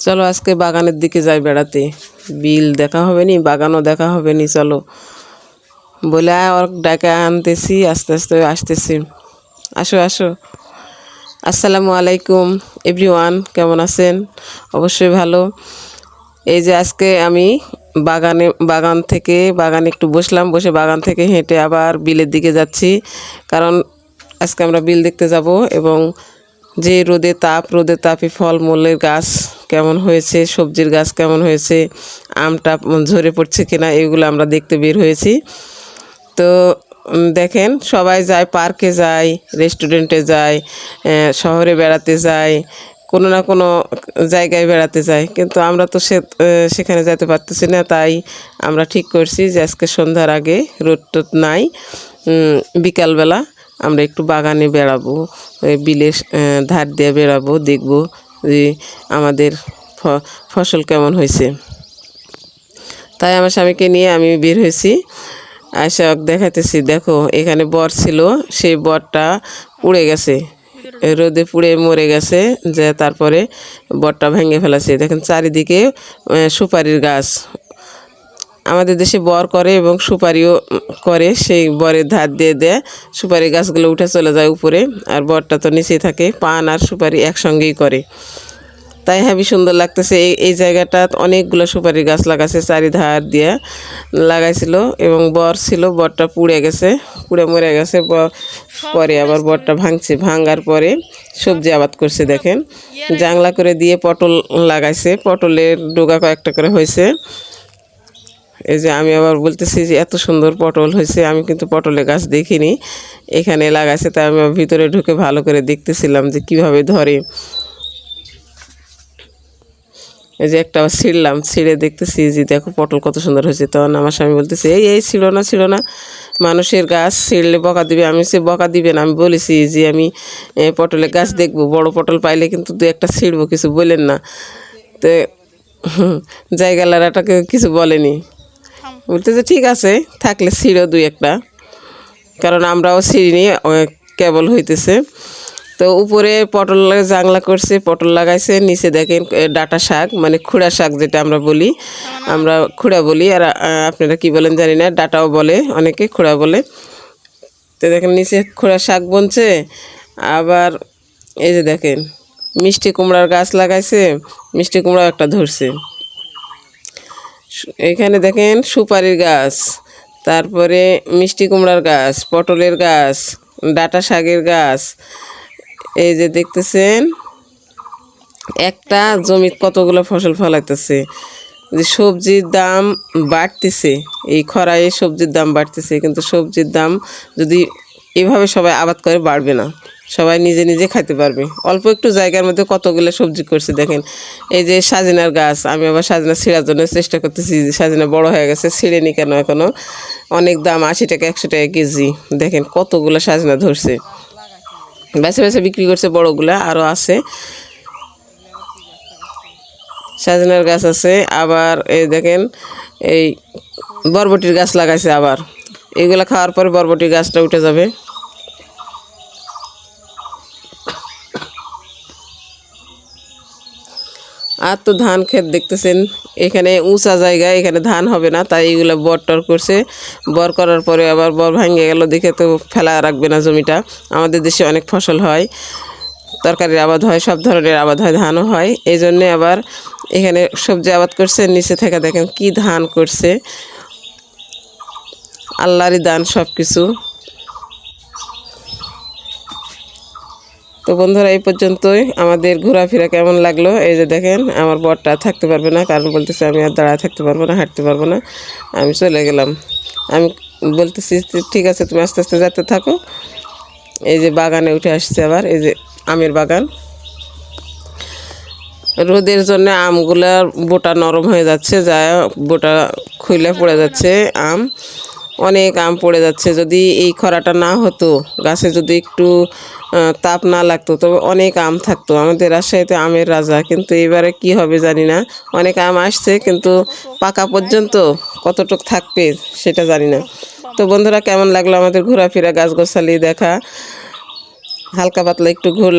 চলো আজকে বাগানের দিকে যাই বেড়াতে। বিল দেখা হবে নি, বাগানও দেখা হবে নি, চলো। বলে ওর ডাকে আনতেছি, আস্তে আস্তে আসতেছি। আসো আসো। আসসালামু আলাইকুম, এভরিওয়ান, কেমন আছেন? অবশ্যই ভালো। এই যে আজকে আমি বাগানে, বাগান থেকে, বাগানে একটু বসলাম, বসে বাগান থেকে হেঁটে আবার বিলের দিকে যাচ্ছি। কারণ আজকে আমরা বিল দেখতে যাব এবং যে রোদে তাপ, রোদে তাপে ফলমূলের গাছ কেমন হয়েছে, সবজির গাছ কেমন হয়েছে, আমটা ঝরে পড়ছে কিনা, এগুলো আমরা দেখতে বের হয়েছি। তো দেখেন, সবাই যায়, পার্কে যায়, রেস্টুরেন্টে যায় শহরে বেড়াতে যায়, কোনো না কোনো জায়গায় বেড়াতে যায়। কিন্তু আমরা তো সে সেখানে যেতে পারতেছি না, তাই আমরা ঠিক করছি যে আজকে সন্ধ্যার আগে রোদ টোদ নাই বিকালবেলা আমরা একটু বাগানে বেড়াবো বিলের ধার দিয়ে বেড়াবো, দেখব যে আমাদের ফসল কেমন হয়েছে। তাই আমার স্বামীকে নিয়ে আমি বের হয়েছি। আয়সা দেখাতেছি দেখো, এখানে বর ছিল, সেই বরটা পুড়ে গেছে। রোদে পুড়ে মরে গেছে, যে তারপরে বরটা ভেঙে ফেলাছে। দেখেন চারিদিকে সুপারির গাছ। আমাদের দেশে বর করে এবং সুপারিও করে সেই বরের ধার দিয়ে দেয়। সুপারি গাছগুলো উঠে চলে যায় উপরে আর বরটা তো নিচেই থাকে পান আর সুপারি একসঙ্গেই করে। তাই হেবি সুন্দর লাগতেছে। এই এই জায়গাটা অনেকগুলো সুপারি গাছ লাগাছে চারিধার দিয়ে লাগাইছিল এবং বর ছিল বরটা পুড়ে গেছে পুড়ে মরে গেছে। পরে আবার বরটা ভাঙছে ভাঙার পরে সবজি আবাদ করছে দেখেন। জাংলা করে দিয়ে পটল লাগাইছে পটলের ডোগা কয়েকটা করে হয়েছে। এই যে আমি আবার বলতেছি যে এত সুন্দর পটল হয়েছে, আমি কিন্তু পটলের গাছ দেখিনি। এখানে লাগাইছে, তাই আমি ভিতরে ঢুকে ভালো করে দেখতেছিলাম যে কীভাবে ধরে। এই যে একটা ছিঁড়লাম, ছিঁড়ে দেখতেছি যে দেখো পটল কত সুন্দর হয়েছে। তখন আমার স্বামী বলতেছে, এই এই ছিল না ছিল না। মানুষের গাছ ছিঁড়লে বকা দিবে। আমি সে বকা দিবেন আমি বলেছি যে আমি পটলের গাছ দেখব। বড় পটল পাইলে কিন্তু দু একটা ছিঁড়বো, কিছু বলেন না। তো জায়গালারাটাকে কিছু বলেনি। বলতেছে ঠিক আছে থাকলে ছিঁড়ো দুই একটা। কারণ আমরাও ছিঁড়িনি ও কেবল হইতেছে। তো উপরে পটল জাংলা করছে পটল লাগাইছে নিচে দেখেন ডাঁটা শাক মানে খুঁড়া শাক যেটা আমরা বলি। আমরা খুঁড়া বলি আর আপনারা কি বলেন জানি না ডাঁটাও বলে অনেকে খুঁড়া বলে। তো দেখেন নিচে খুঁড়া শাক বনছে আবার এই যে দেখেন মিষ্টি কুমড়ার গাছ লাগাইছে মিষ্টি কুমড়াও একটা ধরছে। এখানে দেখেন সুপারির গাছ, তারপরে মিষ্টি কুমড়ার গাছ, পটলের গাছ, ডাঁটা শাকের গাছ। এই যে দেখতেছেন, একটা জমিতে কতগুলো ফসল ফলাইতেছে? যে সবজির দাম বাড়তেছে, এই খরায় সবজির দাম বাড়তেছে, কিন্তু সবজির দাম যদি এভাবে সবাই আবাদ করে বাড়বে না। সবাই নিজে নিজে খাইতে পারবে। অল্প একটু জায়গার মধ্যে কতগুলো সবজি করছে দেখেন। এই যে সাজিনার গাছ, আমি আবার সাজিনা ছিঁড়ার জন্য চেষ্টা করতেছি, যে সাজিনা বড় হয়ে গেছে, ছিঁড়েনি কেন এখনও? অনেক দাম, আশি টাকা, একশো টাকা কেজি। দেখেন কতগুলো সাজিনা ধরছে। বেছে বেছে বিক্রি করছে বড়গুলা আরও আছে। সাজনার গাছ আছে, আবার এই দেখেন, এই বরবটির গাছ লাগাইছে আবার। এগুলা খাওয়ার পরে বরবটির গাছটা উঠে যাবে। আর তো ধান ক্ষেত দেখতেছেন, এখানে উঁচা জায়গা, এখানে ধান হবে না, তাই এগুলো বর টর করছে। বর করার পরে আবার বর ভাঙে গেল, দেখে তো ফেলা রাখবে না জমিটা। আমাদের দেশে অনেক ফসল হয়, তরকারির আবাদ হয়, সব ধরনের আবাদ হয়, ধানও হয়। এই জন্যে আবার এখানে সবজি আবাদ করছে, নিচে থেকে দেখেন কি ধান করছে। আল্লাহরই দান সব কিছু তো বন্ধুরা, এই পর্যন্তই। আমাদের ঘোরাফেরা কেমন লাগল? এই যে দেখেন, আমার বরটা থাকতে পারবে না, কারণ বলতেছে আমি আর দাঁড়ায় থাকতে পারব না, হাঁটতে পারব না। আমি চলে গেলাম। আমি বলতেছি, ঠিক আছে, তুমি আস্তে আস্তে যেতে থাকো। এই যে বাগানে উঠে আসছে আবার, এই যে আমের বাগান। রোদের জন্য আমগুলার বোটা নরম হয়ে যাচ্ছে যা বোটা খুইলে পড়ে যাচ্ছে আম। অনেক আম পড়ে যাচ্ছে। যদি এই খরাটা না হতো, গাছে যদি একটু তাপ না লাগতো, তবে অনেক আম থাকতো। আমাদের রাজশাহীতে আমের রাজা, কিন্তু এবারে কি হবে জানি না। অনেক আম আসছে, কিন্তু পাকা পর্যন্ত কতটুক থাকবে সেটা জানি না। তো বন্ধুরা, কেমন লাগল আমাদের ঘোরাফেরা গাছ গোছালি দেখা? হালকা পাতলা একটু ঘুরলাম।